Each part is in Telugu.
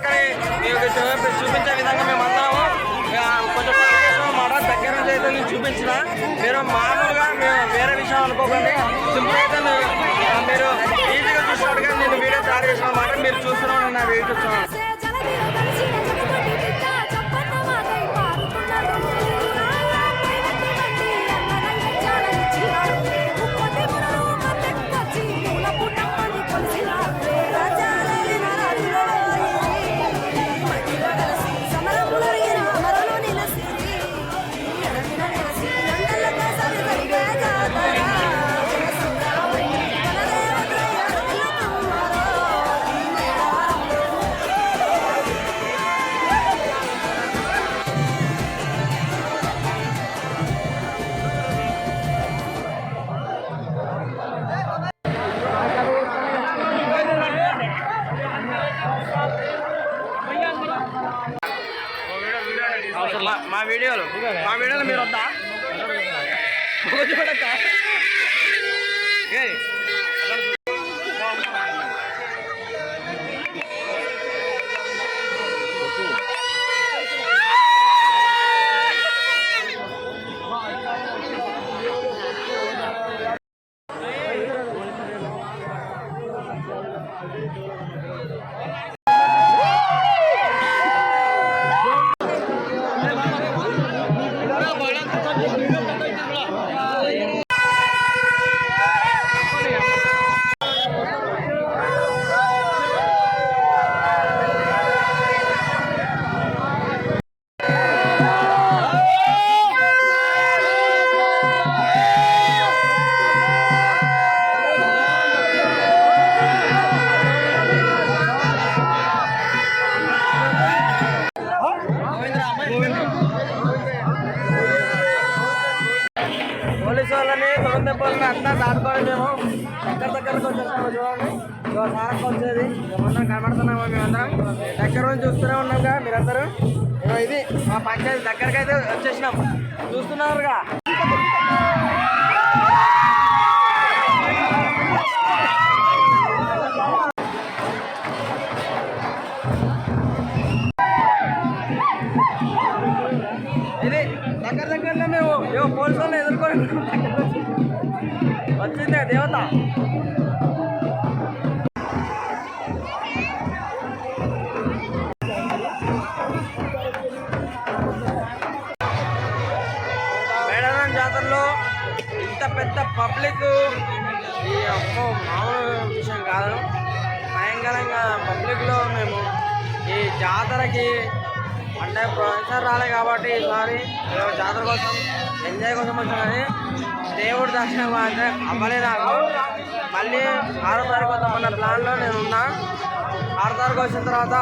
సా- మీకు చూపించే విధంగా మేము అందరము కొంచెం ప్రదేశం మాట దగ్గర నుంచి అయితే నేను చూపించిన. మీరు మామూలుగా మేము వేరే విషయం అనుకోకండి. సింపుల్ అయితే మీరు ఈజీగా చూసినట్టుగా నేను వీడియో తయారు చేసిన మాట మీరు చూస్తున్నాను నా వీడియో చూస్తున్నాను మా- మా వీడియోలు. మా వీడియోలు మీరు వద్దా? చూడక్క trabalhando, está destruindo o వాళ్ళని దొంగ దెబ్బలని అంతా దాటుకోవాలి మేము దగ్గర దగ్గరకు వచ్చేస్తాము చూడండి. ఇగో సారక్క వచ్చేది. ఏమన్నా కనబడుతున్నామా మేమందరం? దగ్గర నుంచి చూస్తూనే ఉన్నాం కదా మీరందరూ ఇది మా పంచాయతీ దగ్గరికి అయితే వచ్చేసినాం. చూస్తున్నారుగా. ఇది దగ్గర దగ్గరలో మేము. ఏవో పోలీసు వాళ్ళని ఎదుర్కొని పబ్లిక్ ఈ అమ్మో మామూలు విషయం కాదు భయంకరంగా పబ్లిక్లో మేము ఈ జాతరకి అంటే ప్రొఫెసర్ రాలే కాబట్టి ఈసారి జాతర కోసం ఎంజాయ్ కోసం వచ్చామని దేవుడి దర్శనం అంటే అవ్వలే నాకు మళ్ళీ ఆరో తారీఖు వద్దామన్న ప్లాన్లో నేను ఉన్నా ఆరో తారీఖు వచ్చిన తర్వాత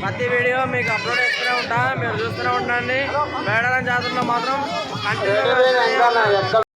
ప్రతి వీడియో మీకు అప్లోడ్ చేస్తూనే ఉంటా మీరు చూస్తూనే ఉండండి మేడారం జాతరలో మాత్రం కంటిన్యూగా